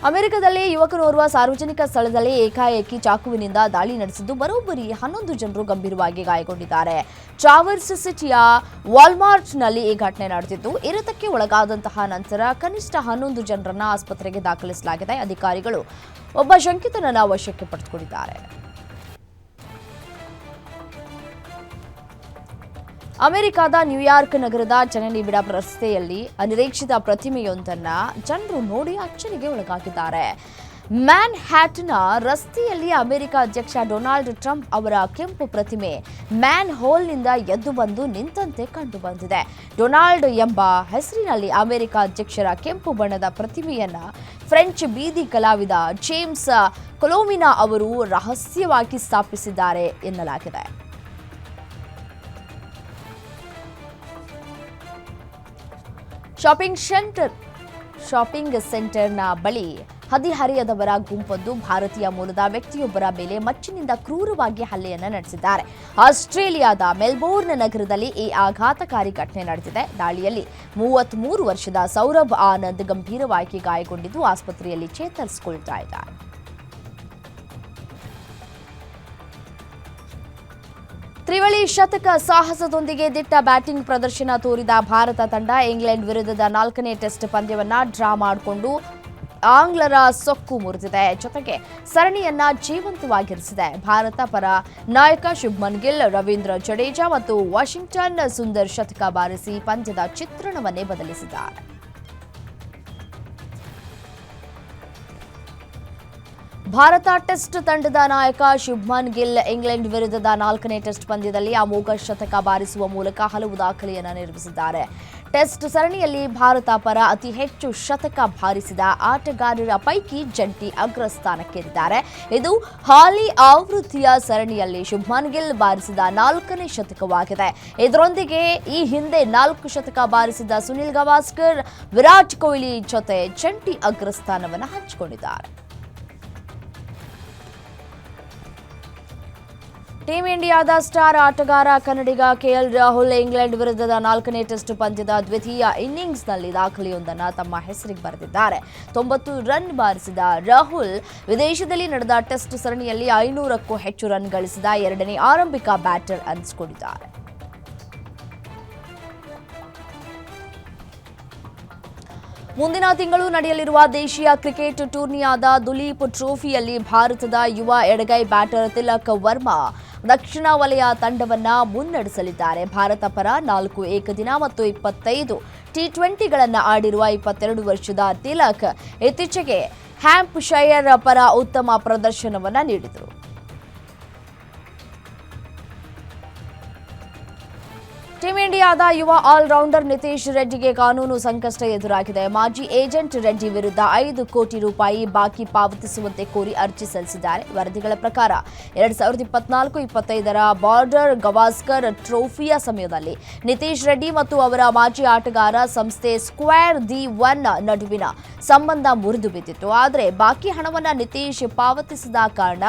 Speaker 1: ಅಮೆರಿಕದಲ್ಲಿ ಯುವಕನೋರ್ವ ಸಾರ್ವಜನಿಕ ಸ್ಥಳದಲ್ಲಿ ಏಕಾಏಕಿ ಚಾಕುವಿನಿಂದ ದಾಳಿ ನಡೆಸಿದ್ದು ಬರೋಬ್ಬರಿ ಹನ್ನೊಂದು ಜನರು ಗಂಭೀರವಾಗಿ ಗಾಯಗೊಂಡಿದ್ದಾರೆ. ಟ್ರಾವರ್ಸ್ ಸಿಟಿಯ ವಾಲ್ಮಾರ್ಟ್ನಲ್ಲಿ ಈ ಘಟನೆ ನಡೆದಿದ್ದು, ಇರತಕ್ಕೆ ಒಳಗಾದಂತಹ ನಂತರ ಕನಿಷ್ಠ ಹನ್ನೊಂದು ಜನರನ್ನ ಆಸ್ಪತ್ರೆಗೆ ದಾಖಲಿಸಲಾಗಿದೆ. ಅಧಿಕಾರಿಗಳು ಒಬ್ಬ ಶಂಕಿತನನ್ನ ವಶಕ್ಕೆ ಪಡೆದುಕೊಂಡಿದ್ದಾರೆ. ಅಮೆರಿಕದ ನ್ಯೂಯಾರ್ಕ್ ನಗರದ ಜನನಿಬಿಡ ರಸ್ತೆಯಲ್ಲಿ ಅನಿರೀಕ್ಷಿತ ಪ್ರತಿಮೆಯೊಂದನ್ನ ಜನರು ನೋಡಿ ಅಚ್ಚರಿಗೆ ಒಳಗಾಗಿದ್ದಾರೆ. ಮ್ಯಾನ್ ಹ್ಯಾಟ್ನ ರಸ್ತೆಯಲ್ಲಿ ಅಮೆರಿಕ ಅಧ್ಯಕ್ಷ ಡೊನಾಲ್ಡ್ ಟ್ರಂಪ್ ಅವರ ಕೆಂಪು ಪ್ರತಿಮೆ ಮ್ಯಾನ್ ಹೋಲ್ನಿಂದ ಎದ್ದು ಬಂದು ನಿಂತಂತೆ ಕಂಡುಬಂದಿದೆ ಡೊನಾಲ್ಡ್ ಎಂಬ ಹೆಸರಿನಲ್ಲಿ ಅಮೆರಿಕ ಅಧ್ಯಕ್ಷರ ಕೆಂಪು ಬಣ್ಣದ ಪ್ರತಿಮೆಯನ್ನು ಫ್ರೆಂಚ್ ಬೀದಿ ಕಲಾವಿದ ಜೇಮ್ಸ್ ಕೊಲೋಮಿನಾ ಅವರು ರಹಸ್ಯವಾಗಿ ಸ್ಥಾಪಿಸಿದ್ದಾರೆ ಎನ್ನಲಾಗಿದೆ. ಶಾಪಿಂಗ್ ಸೆಂಟರ್ ಶಾಪಿಂಗ್ ಸೆಂಟರ್ನ ಬಳಿ ಹದಿಹರೆಯದವರ ಗುಂಪೊಂದು ಭಾರತೀಯ ಮೂಲದ ವ್ಯಕ್ತಿಯೊಬ್ಬರ ಮೇಲೆ ಮಚ್ಚಿನಿಂದ ಕ್ರೂರವಾಗಿ ಹಲ್ಲೆಯನ್ನು ನಡೆಸಿದ್ದಾರೆ. ಆಸ್ಟ್ರೇಲಿಯಾದ ಮೆಲ್ಬೋರ್ನ್ ನಗರದಲ್ಲಿ ಈ ಆಘಾತಕಾರಿ ಘಟನೆ ನಡೆದಿದೆ. ದಾಳಿಯಲ್ಲಿ ಮೂವತ್ಮೂರು ವರ್ಷದ ಸೌರಭ್ ಆನಂದ್ ಗಂಭೀರವಾಗಿ ಗಾಯಗೊಂಡಿದ್ದು ಆಸ್ಪತ್ರೆಯಲ್ಲಿ ಚೇತರಿಸಿಕೊಳ್ತಾ ಇದ್ದಾರೆ. ತ್ರಿವಳಿ ಶತಕ ಸಾಹಸದೊಂದಿಗೆ ದಿಟ್ಟ ಬ್ಯಾಟಿಂಗ್ ಪ್ರದರ್ಶನ ತೋರಿದ ಭಾರತ ತಂಡ ಇಂಗ್ಲೆಂಡ್ ವಿರುದ್ಧದ ನಾಲ್ಕನೇ ಟೆಸ್ಟ್ ಪಂದ್ಯವನ್ನ ಡ್ರಾ ಮಾಡಿಕೊಂಡು ಆಂಗ್ಲರ ಸೊಕ್ಕು ಮುರಿದಿದೆ. ಜೊತೆಗೆ ಸರಣಿಯನ್ನ ಜೀವಂತವಾಗಿರಿಸಿದೆ. ಭಾರತ ಪರ ನಾಯಕ ಶುಭ್ಮನ್ ಗಿಲ್, ರವೀಂದ್ರ ಜಡೇಜಾ ಮತ್ತು ವಾಷಿಂಗ್ಟನ್ ಸುಂದರ್ ಶತಕ ಬಾರಿಸಿ ಪಂದ್ಯದ ಚಿತ್ರಣವನ್ನೇ ಬದಲಿಸಿದ್ದಾರೆ. ಭಾರತ ಟೆಸ್ಟ್ ತಂಡದ ನಾಯಕ ಶುಭ್ಮನ್ ಗಿಲ್ ಇಂಗ್ಲೆಂಡ್ ವಿರುದ್ಧದ ನಾಲ್ಕನೇ ಟೆಸ್ಟ್ ಪಂದ್ಯದಲ್ಲಿ ಅಮೋಘ ಶತಕ ಬಾರಿಸುವ ಮೂಲಕ ಹಲವು ದಾಖಲೆಯನ್ನು ನಿರ್ಮಿಸಿದ್ದಾರೆ. ಟೆಸ್ಟ್ ಸರಣಿಯಲ್ಲಿ ಭಾರತ ಪರ ಅತಿ ಹೆಚ್ಚು ಶತಕ ಬಾರಿಸಿದ ಆಟಗಾರರ ಪೈಕಿ ಜಂಟಿ ಅಗ್ರಸ್ಥಾನಕ್ಕೇರಿದ್ದಾರೆ. ಇದು ಹಾಲಿ ಆವೃತ್ತಿಯ ಸರಣಿಯಲ್ಲಿ ಶುಭ್ಮನ್ ಗಿಲ್ ಬಾರಿಸಿದ ನಾಲ್ಕನೇ ಶತಕವಾಗಿದೆ. ಇದರೊಂದಿಗೆ ಈ ಹಿಂದೆ ನಾಲ್ಕು ಶತಕ ಬಾರಿಸಿದ ಸುನಿಲ್ ಗವಾಸ್ಕರ್, ವಿರಾಟ್ ಕೊಹ್ಲಿ ಜೊತೆ ಜಂಟಿ ಅಗ್ರಸ್ಥಾನವನ್ನು ಹಂಚಿಕೊಂಡಿದ್ದಾರೆ. ಟೀಂ ಇಂಡಿಯಾದ ಸ್ಟಾರ್ ಆಟಗಾರ ಕನ್ನಡಿಗ ಕೆಎಲ್ ರಾಹುಲ್ ಇಂಗ್ಲೆಂಡ್ ವಿರುದ್ಧದ ನಾಲ್ಕನೇ ಟೆಸ್ಟ್ ಪಂದ್ಯದ ದ್ವಿತೀಯ ಇನ್ನಿಂಗ್ಸ್ನಲ್ಲಿ ದಾಖಲೆಯೊಂದನ್ನು ತಮ್ಮ ಹೆಸರಿಗೆ ಬರೆದಿದ್ದಾರೆ. ತೊಂಬತ್ತು ರನ್ ಬಾರಿಸಿದ ರಾಹುಲ್ ವಿದೇಶದಲ್ಲಿ ನಡೆದ ಟೆಸ್ಟ್ ಸರಣಿಯಲ್ಲಿ ಐನೂರಕ್ಕೂ ಹೆಚ್ಚು ರನ್ ಗಳಿಸಿದ ಎರಡನೇ ಆರಂಭಿಕ ಬ್ಯಾಟರ್ ಅನಿಸಿಕೊಂಡಿದ್ದಾರೆ. ಮುಂದಿನ ತಿಂಗಳು ನಡೆಯಲಿರುವ ದೇಶೀಯ ಕ್ರಿಕೆಟ್ ಟೂರ್ನಿಯಾದ ದುಲೀಪ್ ಟ್ರೋಫಿಯಲ್ಲಿ ಭಾರತದ ಯುವ ಎಡಗೈ ಬ್ಯಾಟರ್ ತಿಲಕ್ ವರ್ಮಾ ದಕ್ಷಿಣ ವಲಯ ತಂಡವನ್ನು ಮುನ್ನಡೆಸಲಿದ್ದಾರೆ. ಭಾರತ ಪರ ನಾಲ್ಕು ಏಕದಿನ ಮತ್ತು ಇಪ್ಪತ್ತೈದು ಟಿ ಟ್ವೆಂಟಿಗಳನ್ನು ಆಡಿರುವ ಇಪ್ಪತ್ತೆರಡು ವರ್ಷದ ತಿಲಕ್ ಇತ್ತೀಚೆಗೆ ಹ್ಯಾಂಪ್ ಶೈಯರ್ ಪರ ಉತ್ತಮ ಪ್ರದರ್ಶನವನ್ನು ನೀಡಿದರು. ಟೀಂ ಇಂಡಿಯಾದ ಯುವ ಆಲ್ರೌಂಡರ್ ನಿತೀಶ್ ರೆಡ್ಡಿಗೆ ಕಾನೂನು ಸಂಕಷ್ಟ ಎದುರಾಗಿದೆ. ಮಾಜಿ ಏಜೆಂಟ್ ರೆಡ್ಡಿ ವಿರುದ್ಧ ಐದು ಕೋಟಿ ರೂಪಾಯಿ ಬಾಕಿ ಪಾವತಿಸುವಂತೆ ಕೋರಿ ಅರ್ಜಿ ಸಲ್ಲಿಸಿದ್ದಾರೆ. ವರದಿಗಳ ಪ್ರಕಾರ ಎರಡ್ ಸಾವಿರದ ಇಪ್ಪತ್ನಾಲ್ಕು ಇಪ್ಪತ್ತೈದರ ಬಾರ್ಡರ್ ಗವಾಸ್ಕರ್ ಟ್ರೋಫಿಯ ಸಮಯದಲ್ಲಿ ನಿತೀಶ್ ರೆಡ್ಡಿ ಮತ್ತು ಅವರ ಮಾಜಿ ಆಟಗಾರ ಸಂಸ್ಥೆ ಸ್ಕ್ವೇರ್ ದಿ ಒನ್ ನಡುವಿನ ಸಂಬಂಧ ಮುರಿದು ಬಿದ್ದಿತ್ತು. ಆದರೆ ಬಾಕಿ ಹಣವನ್ನು ನಿತೀಶ್ ಪಾವತಿಸದ ಕಾರಣ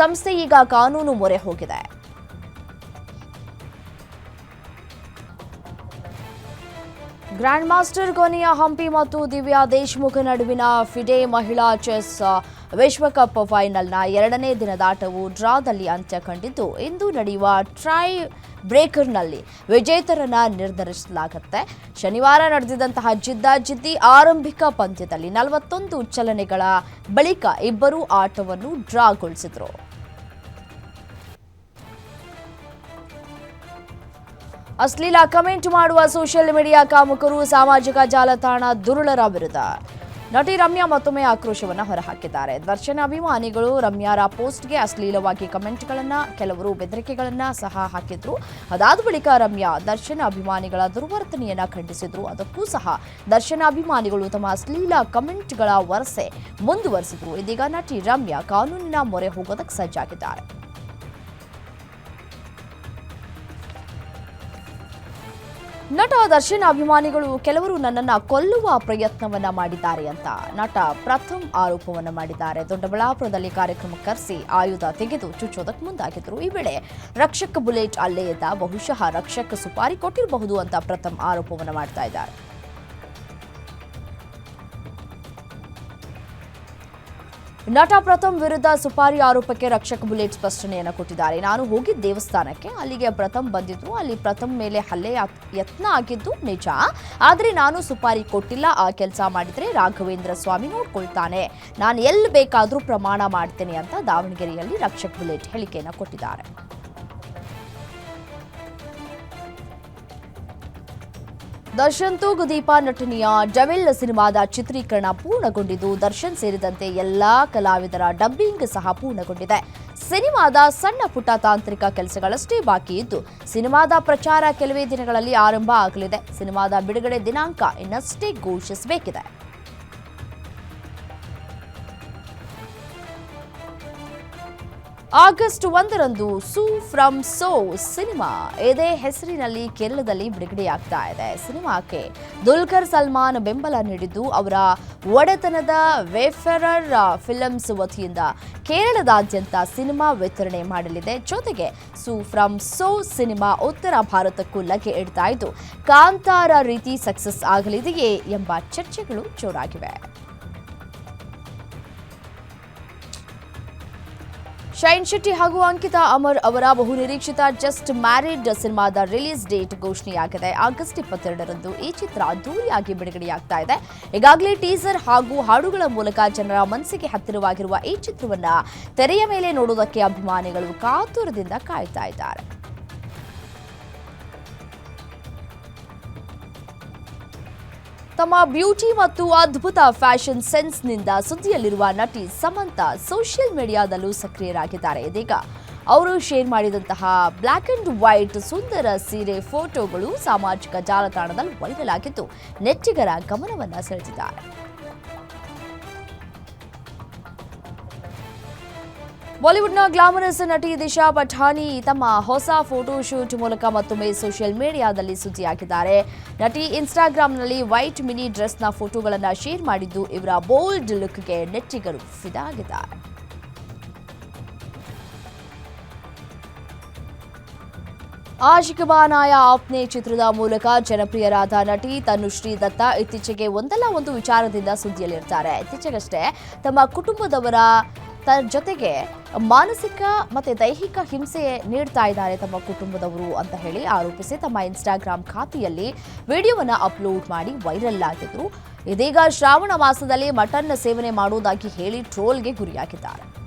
Speaker 1: ಸಂಸ್ಥೆ ಈಗ ಕಾನೂನು ಮೊರೆ ಹೋಗಿದೆ. ಗ್ರ್ಯಾಂಡ್ ಮಾಸ್ಟರ್ ಕೊನೆಯ ಹಂಪಿ ಮತ್ತು ದಿವ್ಯಾ ದೇಶ್ಮುಖ್ ನಡುವಿನ ಫಿಡೆ ಮಹಿಳಾ ಚೆಸ್ ವಿಶ್ವಕಪ್ ಫೈನಲ್ನ ಎರಡನೇ ದಿನದ ಆಟವು ಡ್ರಾದಲ್ಲಿ ಅಂತ್ಯ ಕಂಡಿದ್ದು ಇಂದು ನಡೆಯುವ ಟ್ರೈ ಬ್ರೇಕರ್ನಲ್ಲಿ ವಿಜೇತರನ್ನ ನಿರ್ಧರಿಸಲಾಗುತ್ತೆ. ಶನಿವಾರ ನಡೆದಿದ್ದಂತಹ ಜಿದ್ದಾಜಿದ್ದಿ ಆರಂಭಿಕ ಪಂದ್ಯದಲ್ಲಿ ನಲವತ್ತೊಂದು ಚಲನೆಗಳ ಬಳಿಕ ಇಬ್ಬರೂ ಆಟವನ್ನು ಡ್ರಾಗೊಳಿಸಿದ್ರು ಅಶ್ಲೀಲ ಕಮೆಂಟ್ ಮಾಡುವ ಸೋಷಿಯಲ್ ಮೀಡಿಯಾ ಕಾಮುಕರು ಸಾಮಾಜಿಕ ಜಾಲತಾಣ ದುರುಳರ ವಿರುದ್ಧ. ನಟಿ ರಮ್ಯಾ ಮತ್ತೊಮ್ಮೆ ಆಕ್ರೋಶವನ್ನು ಹೊರಹಾಕಿದ್ದಾರೆ. ದರ್ಶನ ಅಭಿಮಾನಿಗಳು ರಮ್ಯಾರ ಪೋಸ್ಟ್ಗೆ ಅಶ್ಲೀಲವಾಗಿ ಕಮೆಂಟ್ಗಳನ್ನು, ಕೆಲವರು ಬೆದರಿಕೆಗಳನ್ನು ಸಹ ಹಾಕಿದ್ರು. ಅದಾದ ಬಳಿಕ ರಮ್ಯಾ ದರ್ಶನ ಅಭಿಮಾನಿಗಳ ದುರ್ವರ್ತನೆಯನ್ನು ಖಂಡಿಸಿದ್ರು. ಅದಕ್ಕೂ ಸಹ ದರ್ಶನ ಅಭಿಮಾನಿಗಳು ತಮ್ಮ ಅಶ್ಲೀಲ ಕಮೆಂಟ್ಗಳ ವರಸೆ ಮುಂದುವರೆಸಿದ್ರು. ಇದೀಗ ನಟಿ ರಮ್ಯಾ ಕಾನೂನಿನ ಮೊರೆ ಹೋಗೋದಕ್ಕೆ ಸಜ್ಜಾಗಿದ್ದಾರೆ. ನಟ ದರ್ಶನ್ ಅಭಿಮಾನಿಗಳು ಕೆಲವರು ನನ್ನನ್ನ ಕೊಲ್ಲುವ ಪ್ರಯತ್ನವನ್ನ ಮಾಡಿದ್ದಾರೆ ಅಂತ. ನಟ ಪ್ರಥಮ್ ಆರೋಪವನ್ನ ಮಾಡಿದ್ದಾರೆ. ದೊಡ್ಡಬಳ್ಳಾಪುರದಲ್ಲಿ ಕಾರ್ಯಕ್ರಮ ಕರೆಸಿ ಆಯುಧ ತೆಗೆದು ಚುಚ್ಚೋದಕ್ಕೆ ಮುಂದಾಗಿದ್ದರು. ಈ ವೇಳೆ ರಕ್ಷಕ ಬುಲೆಟ್ ಅಲ್ಲೇ ಇದ್ದ ಬಹುಶಃ ರಕ್ಷಕ ಸುಪಾರಿ ಕೊಟ್ಟಿರಬಹುದು ಅಂತ ಪ್ರಥಮ್ ಆರೋಪವನ್ನು ಮಾಡ್ತಾ ಇದ್ದಾರೆ. ನಟ ಪ್ರಥಮ್ ವಿರುದ್ಧ ಸುಪಾರಿ ಆರೋಪಕ್ಕೆ ರಕ್ಷಕ್ ಬುಲೆಟ್ ಸ್ಪಷ್ಟನೆಯನ್ನು ಕೊಟ್ಟಿದ್ದಾರೆ. ನಾನು ಹೋಗಿದ್ದ ದೇವಸ್ಥಾನಕ್ಕೆ, ಅಲ್ಲಿಗೆ ಪ್ರಥಮ್ ಬಂದಿದ್ರು, ಅಲ್ಲಿ ಪ್ರಥಮ್ ಮೇಲೆ ಹಲ್ಲೆ ಯತ್ನ ಆಗಿದ್ದು ನಿಜ. ಆದರೆ ನಾನು ಸುಪಾರಿ ಕೊಟ್ಟಿಲ್ಲ. ಆ ಕೆಲಸ ಮಾಡಿದ್ರೆ ರಾಘವೇಂದ್ರ ಸ್ವಾಮಿ ನೋಡ್ಕೊಳ್ತಾನೆ. ನಾನು ಎಲ್ಲಿ ಬೇಕಾದರೂ ಪ್ರಮಾಣ ಮಾಡ್ತೇನೆ ಅಂತ ದಾವಣಗೆರೆಯಲ್ಲಿ ರಕ್ಷಕ್ ಬುಲೆಟ್ ಹೇಳಿಕೆಯನ್ನು ಕೊಟ್ಟಿದ್ದಾರೆ. ದರ್ಶನ್ ತೂಗು ನಟನೆಯ ಸಿನಿಮಾದ ಚಿತ್ರೀಕರಣ ಪೂರ್ಣಗೊಂಡಿದ್ದು, ದರ್ಶನ್ ಸೇರಿದಂತೆ ಎಲ್ಲಾ ಕಲಾವಿದರ ಡಬ್ಬಿಂಗ್ ಸಹ ಪೂರ್ಣಗೊಂಡಿದೆ. ಸಿನಿಮಾದ ಸಣ್ಣ ಪುಟ್ಟ ತಾಂತ್ರಿಕ ಕೆಲಸಗಳಷ್ಟೇ ಬಾಕಿ ಇದ್ದು, ಸಿನಿಮಾದ ಪ್ರಚಾರ ಕೆಲವೇ ದಿನಗಳಲ್ಲಿ ಆರಂಭ ಆಗಲಿದೆ. ಸಿನಿಮಾದ ಬಿಡುಗಡೆ ದಿನಾಂಕ ಇನ್ನಷ್ಟೇ ಘೋಷಿಸಬೇಕಿದೆ. ಆಗಸ್ಟ್ ಒಂದರಂದು ಸೂ ಫ್ರಮ್ ಸೋ ಸಿನಿಮಾ. ಇದೇ ಹೆಸರಿನಲ್ಲಿ ಕೇರಳದಲ್ಲಿ ಬಿಡುಗಡೆಯಾಗ್ತಾ ಇದೆ. ಸಿನಿಮಾಕ್ಕೆ ದುಲ್ಕರ್ ಸಲ್ಮಾನ್ ಬೆಂಬಲ ನೀಡಿದ್ದು, ಅವರ ಒಡೆತನದ ವೇಫರರ್ ಫಿಲಮ್ಸ್ ವತಿಯಿಂದ ಕೇರಳದಾದ್ಯಂತ ಸಿನಿಮಾ ವಿತರಣೆ ಮಾಡಲಿದೆ. ಜೊತೆಗೆ ಸೂ ಫ್ರಮ್ ಸೋ ಸಿನಿಮಾ ಉತ್ತರ ಭಾರತಕ್ಕೂ ಲಗ್ಗೆ ಇಡ್ತಾ ಇದ್ದು, ಕಾಂತಾರ ರೀತಿ ಸಕ್ಸಸ್ ಆಗಲಿದೆಯೇ ಎಂಬ ಚರ್ಚೆಗಳು ಜೋರಾಗಿವೆ. ಶೈನ್ ಶೆಟ್ಟಿ ಹಾಗೂ ಅಂಕಿತಾ ಅಮರ್ ಅವರ ಬಹುನಿರೀಕ್ಷಿತ ಜಸ್ಟ್ ಮ್ಯಾರಿಡ್ ಸಿನಿಮಾದ ರಿಲೀಸ್ ಡೇಟ್ ಘೋಷಣೆಯಾಗಿದೆ. ಆಗಸ್ಟ್ ಇಪ್ಪತ್ತೆರಡರಂದು ಈ ಚಿತ್ರ ಅದ್ದೂರಿಯಾಗಿ ಬಿಡುಗಡೆಯಾಗ್ತಾ ಇದೆ. ಈಗಾಗಲೇ ಟೀಸರ್ ಹಾಗೂ ಹಾಡುಗಳ ಮೂಲಕ ಜನರ ಮನಸ್ಸಿಗೆ ಹತ್ತಿರವಾಗಿರುವ ಈ ಚಿತ್ರವನ್ನ ತೆರೆಯ ಮೇಲೆ ನೋಡುವುದಕ್ಕೆ ಅಭಿಮಾನಿಗಳು ಕಾತುರದಿಂದ ಕಾಯ್ತಾ ಇದ್ದಾರೆ. ತಮ್ಮ ಬ್ಯೂಟಿ ಮತ್ತು ಅದ್ಭುತ ಫ್ಯಾಷನ್ ಸೆನ್ಸ್ನಿಂದ ಸುದ್ದಿಯಲ್ಲಿರುವ ನಟಿ ಸಮಂತ ಸೋಷಿಯಲ್ ಮೀಡಿಯಾದಲ್ಲೂ ಸಕ್ರಿಯರಾಗಿದ್ದಾರೆ. ಇದೀಗ ಅವರು ಶೇರ್ ಮಾಡಿದಂತಹ ಬ್ಲ್ಯಾಕ್ ಅಂಡ್ ವೈಟ್ ಸುಂದರ ಸೀರೆ ಫೋಟೋಗಳು ಸಾಮಾಜಿಕ ಜಾಲತಾಣದಲ್ಲಿ ವೈರಲ್ ಆಗಿದ್ದು, ನೆಚ್ಚಿಗರ ಗಮನವನ್ನು ಸೆಳೆದಿದ್ದಾರೆ. ಬಾಲಿವುಡ್ನ ಗ್ಲಾಮರಸ್ ನಟಿ ದಿಶಾ ಪಠಾಣಿ ತಮ್ಮ ಹೊಸ ಫೋಟೋ ಶೂಟ್ ಮೂಲಕ ಮತ್ತೊಮ್ಮೆ ಸೋಷಿಯಲ್ ಮೀಡಿಯಾದಲ್ಲಿ ಸುದ್ದಿಯಾಗಿದ್ದಾರೆ. ನಟಿ ಇನ್ಸ್ಟಾಗ್ರಾಂನಲ್ಲಿ ವೈಟ್ ಮಿನಿ ಡ್ರೆಸ್ನ ಫೋಟೋಗಳನ್ನು ಶೇರ್ ಮಾಡಿದ್ದು ಇವರ ಬೋಲ್ಡ್ ಲುಕ್ಗೆ ನೆಟ್ಟಿಗರು ಫಿದಾಗಿದ್ದಾರೆ. ಆಶಿಕ ಆಶಿಕ್ ಬಾನಾಯ ಆಪ್ನೆ ಚಿತ್ರದ ಮೂಲಕ ಜನಪ್ರಿಯರಾದ ನಟಿ ತನುಶ್ರೀ ದತ್ತ ಇತ್ತೀಚೆಗೆ ಒಂದಲ್ಲ ಒಂದು ವಿಚಾರದಿಂದ ಸುದ್ದಿಯಲ್ಲಿರ್ತಾರೆ. ಇತ್ತೀಚೆಗಷ್ಟೇ ತಮ್ಮ ಕುಟುಂಬದವರ ಜೊತೆಗೆ ಮಾನಸಿಕ ಮತ್ತೆ ದೈಹಿಕ ಹಿಂಸೆ ನೀಡ್ತಾ ಇದ್ದಾರೆ ತಮ್ಮ ಕುಟುಂಬದವರು ಅಂತ ಹೇಳಿ ಆರೋಪಿಸಿ ತಮ್ಮ ಇನ್ಸ್ಟಾಗ್ರಾಮ್ ಖಾತೆಯಲ್ಲಿ ವಿಡಿಯೋವನ್ನ ಅಪ್ಲೋಡ್ ಮಾಡಿ ವೈರಲ್ ಆಗಿದ್ರು ಇದೀಗ ಶ್ರಾವಣ ಮಾಸದಲ್ಲಿ ಮಟನ್ ಸೇವನೆ ಮಾಡುವುದಾಗಿ ಹೇಳಿ ಟ್ರೋಲ್ಗೆ ಗುರಿಯಾಗಿದ್ದಾರೆ.